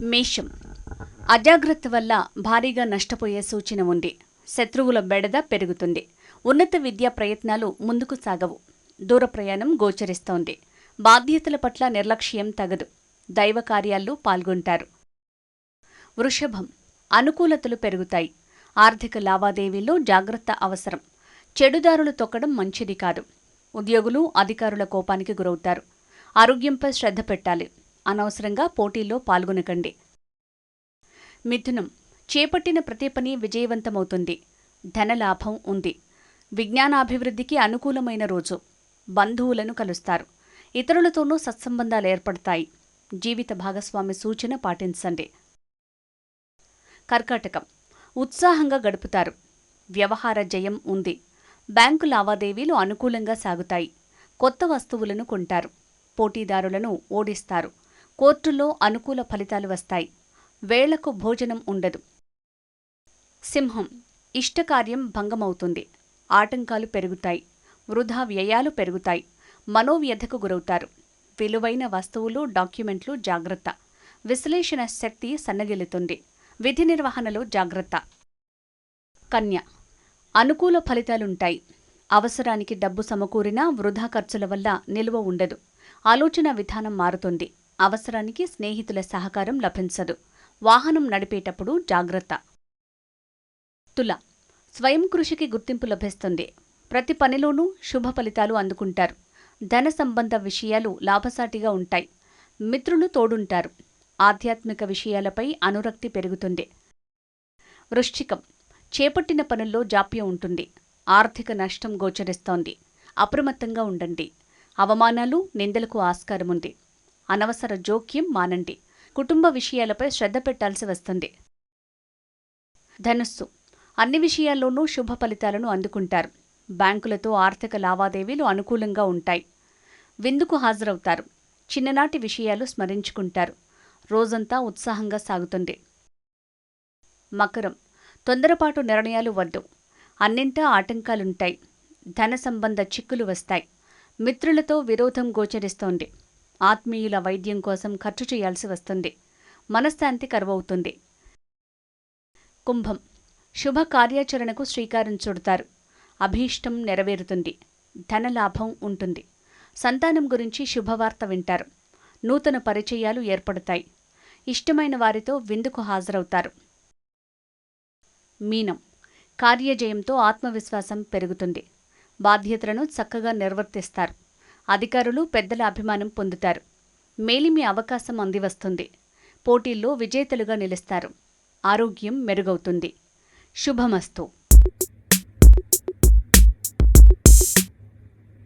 మేషం. అజాగ్రత్త వల్ల భారీగా నష్టపోయే సూచన ఉంది. శత్రువుల బెడద పెరుగుతుంది. ఉన్నత విద్యా ప్రయత్నాలు ముందుకు సాగవు. దూర ప్రయాణం గోచరిస్తోంది. బాధ్యతల పట్ల నిర్లక్ష్యం తగదు. దైవ కార్యాల్లో పాల్గొంటారు. వృషభం. అనుకూలతలు పెరుగుతాయి. ఆర్థిక లావాదేవీల్లో జాగ్రత్త అవసరం. చెడుదారులు తొక్కడం మంచిది కాదు. ఉద్యోగులు అధికారుల కోపానికి గురవుతారు. ఆరోగ్యంపై శ్రద్ధ పెట్టాలి. అనవసరంగా పోటీల్లో పాల్గొనకండి. మిథునం. చేపట్టిన ప్రతి పని విజయవంతమవుతుంది ధనలాభం ఉంది. విజ్ఞానాభివృద్ధికి అనుకూలమైన రోజు. బంధువులను కలుస్తారు. ఇతరులతోనూ సత్సంబంధాలు ఏర్పడతాయి. జీవిత భాగస్వామి సూచన పాటించండి. కర్కాటకం. ఉత్సాహంగా గడుపుతారు. వ్యవహార జయం ఉంది. బ్యాంకు లావాదేవీలు అనుకూలంగా సాగుతాయి. కొత్త వస్తువులను కొంటారు. పోటీదారులను ఓడిస్తారు. కోర్టులో అనుకూల ఫలితాలు వస్తాయి. వేళకు భోజనం ఉండదు. సింహం ఇష్టకార్యం భంగమవుతుంది. ఆటంకాలు పెరుగుతాయి. వృధా వ్యయాలు పెరుగుతాయి. మనోవ్యధకు గురవుతారు. విలువైన వస్తువులు డాక్యుమెంట్లు జాగ్రత్త. విశ్లేషణ శక్తి సన్నగిల్లుతుంది. విధి నిర్వహణలో జాగ్రత్త. కన్య అనుకూల ఫలితాలుంటాయి. అవసరానికి డబ్బు సమకూరినా వృధా ఖర్చుల వల్ల నిల్వ ఉండదు. ఆలోచన విధానం మారుతుంది. అవసరానికి స్నేహితుల సహకారం లభించదు. వాహనం నడిపేటప్పుడు జాగ్రత్త. తుల. స్వయం కృషికి గుర్తింపు లభిస్తుంది. ప్రతి పనిలోనూ శుభ ఫలితాలు అందుకుంటారు. ధన సంబంధ విషయాలు లాభసాటిగా ఉంటాయి. మిత్రులు తోడుంటారు. ఆధ్యాత్మిక విషయాలపై అనురక్తి పెరుగుతుంది. వృశ్చికం. చేపట్టిన పనుల్లో జాప్యం ఉంటుంది. ఆర్థిక నష్టం గోచరిస్తోంది. అప్రమత్తంగా ఉండండి. అవమానాలు నిందలకు ఆస్కారముంది. అనవసర జోక్యం మానండి. కుటుంబ విషయాలపై శ్రద్ధ పెట్టాల్సి వస్తుంది. ధనుస్సు. అన్ని విషయాల్లోనూ శుభ ఫలితాలను అందుకుంటారు. బ్యాంకులతో ఆర్థిక లావాదేవీలు అనుకూలంగా ఉంటాయి. విందుకు హాజరవుతారు. చిన్ననాటి విషయాలు స్మరించుకుంటారు. రోజంతా ఉత్సాహంగా సాగుతుంది. మకరం. తొందరపాటు నిర్ణయాలు వద్దు. అన్నింటా ఆటంకాలుంటాయి. ధన సంబంధ చిక్కులు వస్తాయి. మిత్రులతో విరోధం గోచరిస్తోంది. ఆత్మీయుల వైద్యం కోసం ఖర్చు చేయాల్సి వస్తుంది. మనశ్శాంతి కరువవుతుంది. కుంభం. శుభ కార్యాచరణకు శ్రీకారం చుడతారు. అభీష్టం నెరవేరుతుంది. ధనలాభం ఉంటుంది. సంతానం గురించి శుభవార్త వింటారు. నూతన పరిచయాలు ఏర్పడతాయి. ఇష్టమైన వారితో విందుకు హాజరవుతారు. మీనం. కార్యజయంతో ఆత్మవిశ్వాసం పెరుగుతుంది. బాధ్యతలను చక్కగా నిర్వర్తిస్తారు. అధికారులు పెద్దల అభిమానం పొందుతారు. మేలిమి అవకాశం అందివస్తుంది. పోటీల్లో విజేతలుగా నిలుస్తారు. ఆరోగ్యం మెరుగవుతుంది. శుభమస్తు.